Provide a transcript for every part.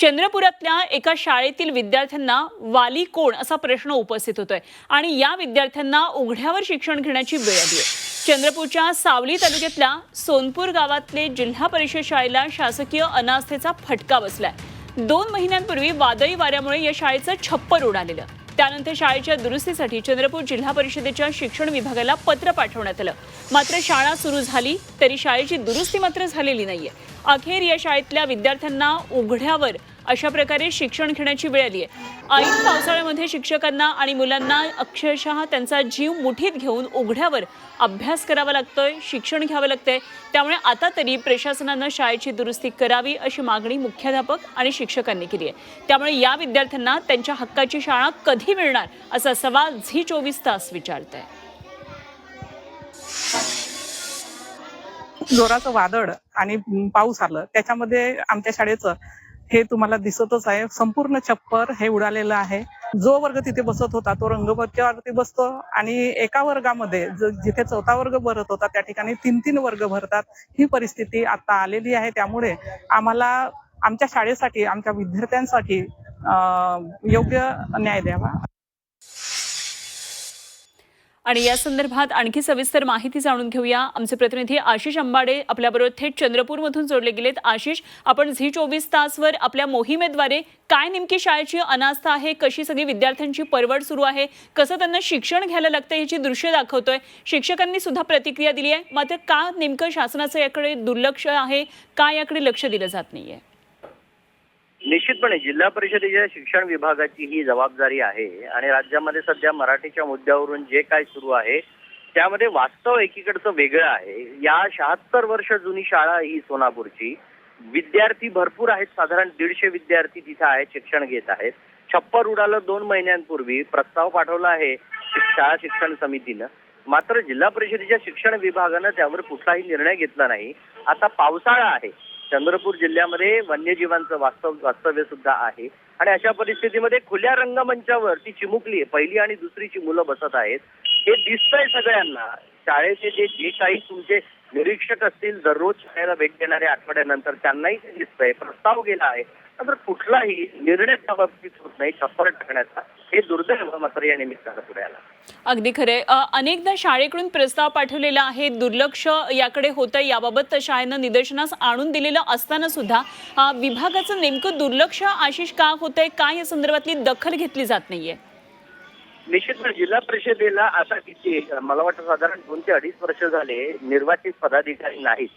चंद्रपुरातल्या एका शाळेतील विद्यार्थ्यांना वाली कोण असा प्रश्न उपस्थित होतोय. आणि या विद्यार्थ्यांना उघड्यावर शिक्षण घेण्याची वेळ आली आहे चंद्रपूरच्या सावली तालुक्यातल्या सोनपूर गावातले जिल्हा परिषद शाळेला शासकीय अनास्थेचा फटका बसलाय. दोन महिन्यांपूर्वी वादळी वाऱ्यामुळे या शाळेचं छप्पर उडालेलं. त्यानंतर शाळेच्या दुरुस्तीसाठी चंद्रपूर जिल्हा परिषदेच्या शिक्षण विभागाला पत्र पाठवण्यात आलं. मात्र शाळा सुरू झाली तरी शाळेची दुरुस्ती मात्र झालेली नाहीये. अखेर या शाळेतल्या विद्यार्थ्यांना उघड्यावर अशा प्रकारे शिक्षण घेण्याची वेळ आली आहे. ऐन पावसाळ्यामध्ये शिक्षकांना आणि मुलांना अक्षरशः त्यांचा जीव मुठीत घेऊन उघड्यावर अभ्यास करावा लागतोय शिक्षण घ्यावं लागतंय. त्यामुळे आता तरी प्रशासनानं शाळेची दुरुस्ती करावी अशी मागणी मुख्याध्यापक आणि शिक्षकांनी केली आहे. त्यामुळे या विद्यार्थ्यांना त्यांच्या हक्काची शाळा कधी मिळणार असा सवाल झी चोवीस तास विचारत आहे जोराचं वादळ आणि पाऊस आलं त्याच्यामध्ये आमच्या शाळेचं हे तुम्हाला दिसतच आहे. संपूर्ण छप्पर हे उडालेलं आहे. जो वर्ग तिथे बसत होता तो रंगमंचावरती बसतो आणि एका वर्गामध्ये जिथे चौथा वर्ग भरत होता त्या ठिकाणी तीन तीन वर्ग भरतात. ही परिस्थिती आता आलेली आहे. त्यामुळे आम्हाला आमच्या शाळेसाठी आमच्या विद्यार्थ्यांसाठी योग्य न्याय द्यावा. आणि या संदर्भात आणखी सविस्तर माहिती जाणून घेऊया. आमचे प्रतिनिधी आशिष अंबाडे आपल्याबरोबर थेट चंद्रपूरमधून जोडले गेलेत. आशिष आपण झी चोवीस तासवर आपल्या मोहिमेद्वारे काय नेमकी शाळेची अनास्था आहे? कशी सगळी विद्यार्थ्यांची परवड सुरू आहे? कसं त्यांना शिक्षण घ्यायला लागतं याची दृश्य दाखवतोय. शिक्षकांनी सुद्धा प्रतिक्रिया दिली आहे. मात्र का नेमकं शासनाचं याकडे दुर्लक्ष आहे? का याकडे लक्ष दिलं जात नाहीये? निश्चितपणे जिल्हा परिषदेच्या शिक्षण विभागाची ही जबाबदारी आहे आणि राज्यामध्ये सध्या मराठीच्या मुद्द्यावरून जे काय सुरू आहे त्यामध्ये वास्तव एकीकडचं वेगळं आहे. या शहात्तर वर्ष जुनी शाळा ही सोनापूरची. विद्यार्थी भरपूर आहेत. साधारण दीडशे विद्यार्थी तिथे आहेत शिक्षण घेत आहेत. छप्पर उडालं दोन महिन्यांपूर्वी. प्रस्ताव पाठवला आहे शाळा शिक्षण समितीनं. मात्र जिल्हा परिषदेच्या शिक्षण विभागानं त्यावर कुठलाही निर्णय घेतला नाही. आता पावसाळा आहे. चंद्रपूर जिल्ह्यामध्ये वन्यजीवांचं वास्तव वास्तव्य सुद्धा आहे. आणि अशा परिस्थितीमध्ये खुल्या रंगमंचावर ती चिमुकली आहे पहिली आणि दुसरीची मुलं बसत आहेत. हे दिसतंय सगळ्यांना. शाळेचे जे जे काही तुमचे निरीक्षक असतील दररोज शाळेला भेट देणारे आठवड्यानंतर त्यांनाही ते दिसतंय प्रस्ताव गेला आहे. मात्र कुठलाही निर्णय बाबतीत होत नाही छप्पर टाकण्याचा हे दुर्दैव मात्र या निमित्तानं पुढे आला. अगदी खरे अनेकदा शाळेकडून प्रस्ताव पाठवलेला आहे दुर्लक्ष याकडे होतं याबाबत शाळेनं निदर्शनास आणून दिलेलं असताना सुद्धा विभागाचं नेमकं दुर्लक्ष आशिष का होतंय काय या संदर्भातली दखल घेतली जात नाहीये? निश्चितपणे म्हणजे जिल्हा परिषदेला आता किती मला वाटतं साधारण दोन ते अडीच वर्ष झाले निर्वाचित पदाधिकारी नाहीत.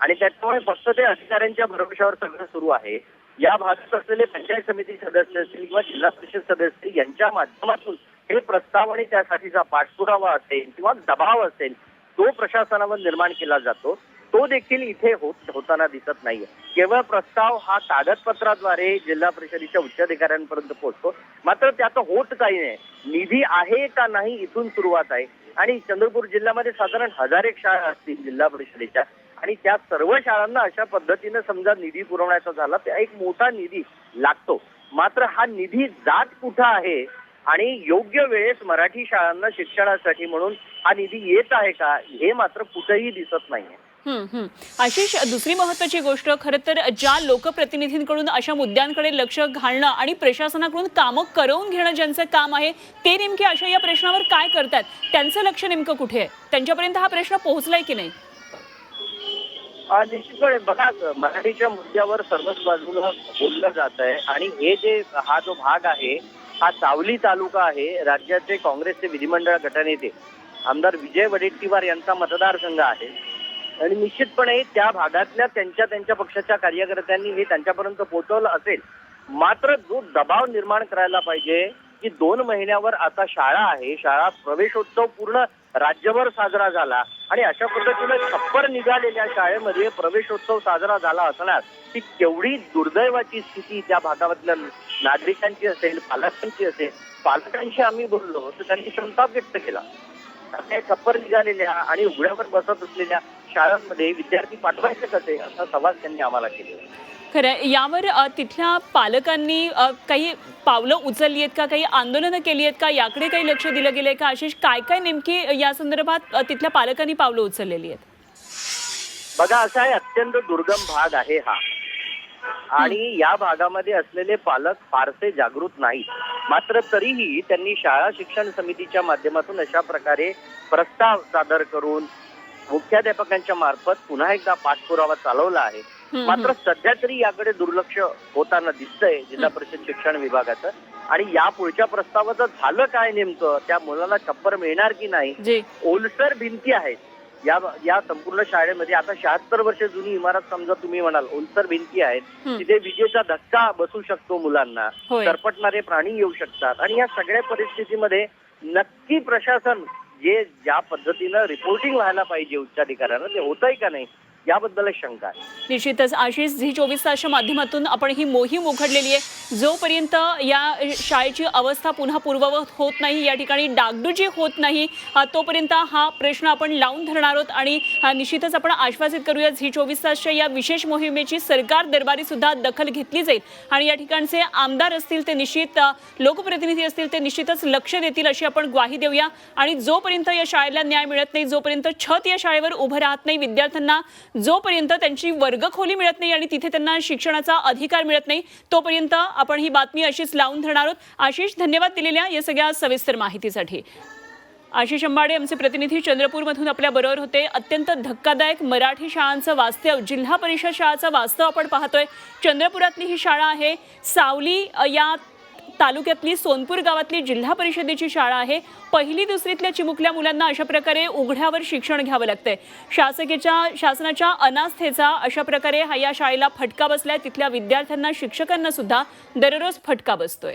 आणि त्याच्यामुळे फक्त ते अधिकाऱ्यांच्या भरोशावर सगळं सुरू आहे. या भागात असलेले पंचायत समिती सदस्य असतील किंवा जिल्हा परिषद सदस्य यांच्या माध्यमातून हे प्रस्ताव आणि त्यासाठीचा पाठपुरावा असेल किंवा दबाव असेल तो प्रशासनावर निर्माण केला जातो. तो देखील इथे होत होताना दिसत नाहीये. केवळ प्रस्ताव हा कागदपत्राद्वारे जिल्हा परिषदेच्या उच्च अधिकाऱ्यांपर्यंत पोहोचतो. मात्र त्यात होत काही नाही. निधी आहे का नाही इथून सुरुवात आहे. आणि चंद्रपूर जिल्ह्यामध्ये साधारण हजार एक शाळा असतील जिल्हा परिषदेच्या. आणि त्या सर्व शाळांना अशा पद्धतीनं समजा निधी पुरवण्याचा झाला तर एक मोठा निधी लागतो. मात्र हा निधी जात कुठं आहे? आणि योग्य वेळेस मराठी शाळांना शिक्षणासाठी म्हणून हा निधी येत आहे का? हे मात्र कुठेही दिसत नाहीये. आशिष दुसरी महत्वाची गोष्ट खरं तर ज्या लोकप्रतिनिधींकडून अशा मुद्द्यांकडे लक्ष घालणं आणि प्रशासनाकडून कामं करवून घेणं ज्यांचं काम आहे ते नेमके अशा या प्रश्नावर काय करतात त्यांचं लक्ष नेमकं कुठे आहे? त्यांच्यापर्यंत हा प्रश्न पोहोचलाय की नाही? निश्चितपणे. बघा मराठीच्या मुद्द्यावर सर्वच बाजूला बोललं जात आहे. आणि हे जे हा जो भाग आहे हा सावली तालुका आहे राज्याचे काँग्रेसचे विधिमंडळ गटनेते आमदार विजय वडेट्टीवार यांचा मतदारसंघ आहे. आणि निश्चितपणे त्या भागातल्या त्यांच्या त्यांच्या पक्षाच्या कार्यकर्त्यांनी हे त्यांच्यापर्यंत पोहोचवलं असेल मात्र जो दबाव निर्माण करायला पाहिजे की दोन महिन्यावर आता शाळा आहे शाळा प्रवेशोत्सव पूर्ण राज्यभर साजरा झाला आणि अशा पद्धतीनं छप्पर निघालेल्या शाळेमध्ये प्रवेशोत्सव साजरा झाला असणार ती केवढी दुर्दैवाची स्थिती त्या भागामधल्या नागरिकांची असेल पालकांची असेल पालकांशी आम्ही बोललो तर त्यांनी संताप व्यक्त केला. छप्पर निघालेल्या आणि उघड्यावर बसत असलेल्या शाळांमध्ये विद्यार्थी पाठवायचे कसे असा सवाल त्यांनी आम्हाला केला. खरं आहे. यावर तिथल्या पालकांनी काही पावलं उचलली आहेत का? काही आंदोलनं केली आहेत का? याकडे काही लक्ष दिलं गेलंय का? आशिष काय काय नेमकी या संदर्भात तिथल्या पालकांनी पावलं उचललेली आहेत? बघा असा आहे अत्यंत दुर्गम भाग आहे हा. आणि या भागामध्ये असलेले पालक फारसे जागृत नाहीत. मात्र तरीही त्यांनी शाळा शिक्षण समितीच्या माध्यमातून अशा प्रकारे प्रस्ताव सादर करून मुख्याध्यापकांच्या मार्फत पुन्हा एकदा पाठपुरावा चालवला आहे. मात्र. सध्या तरी याकडे दुर्लक्ष होताना दिसतंय जिल्हा परिषद शिक्षण विभागाचं. आणि या पुढच्या प्रस्तावाचं झालं काय नेमकं? त्या मुलाला छप्पर मिळणार की नाही? ओलसर भिंती आहेत. या या संपूर्ण शाळेमध्ये आता शहात्तर वर्ष जुनी इमारत समजा तुम्ही म्हणाल ओलसर भिंती आहेत. तिथे विजेचा धक्का बसू शकतो मुलांना. सरपटणारे प्राणी येऊ शकतात. आणि या सगळ्या परिस्थितीमध्ये नक्की प्रशासन जे ज्या पद्धतीनं रिपोर्टिंग व्हायला पाहिजे उच्चाधिकाऱ्यांना ते होतंय का नाही? याबद्दल शंका आहे. निश्चितच आशिष झी चोवीस तासच्या माध्यमातून आपण ही मोहीम उघडलेली आहे. जोपर्यंत या शाळेची अवस्था पुन्हा पूर्ववत होत नाही या ठिकाणी डागडुजी होत नाही तोपर्यंत हा प्रश्न आपण लावून धरणार आहोत आणि निश्चितच आपण आश्वासित करूया झी चोवीस तासच्या या विशेष मोहिमेची सरकार दरबारी सुद्धा दखल घेतली जाईल. आणि या ठिकाणचे आमदार असतील ते निश्चित लोकप्रतिनिधी असतील ते निश्चितच लक्ष देतील अशी आपण ग्वाही देऊया. आणि जोपर्यंत या शाळेला न्याय मिळत नाही जोपर्यंत छत या शाळेवर उभं राहत नाही विद्यार्थ्यांना जोपर्यंत त्यांची वर्गखोली मिळत नाही आणि तिथे त्यांना शिक्षणाचा अधिकार मिळत नाही तोपर्यंत आपण ही बातमी अशीच लावून धरणार आहोत. आशिष धन्यवाद दिलेल्या या सगळ्या सविस्तर माहितीसाठी. आशिष अंबाडे आमचे प्रतिनिधी चंद्रपूरमधून आपल्या बरोबर होते. अत्यंत धक्कादायक मराठी शाळांचं वास्तव जिल्हा परिषद शाळाचं वास्तव आपण पाहतोय. चंद्रपुरातली ही शाळा आहे सावली या तालुक्यातली सोनपूर गावातली जिल्हा परिषदेची शाळा आहे. पहिली दुसरीतल्या चिमुकल्या मुलांना अशा प्रकारे उघड्यावर शिक्षण घ्यावं लागतंय. शासकीच्या शासनाच्या अनास्थेचा अशा प्रकारे हा या शाळेला फटका बसलाय. तिथल्या विद्यार्थ्यांना शिक्षकांना सुद्धा दररोज फटका बसतोय.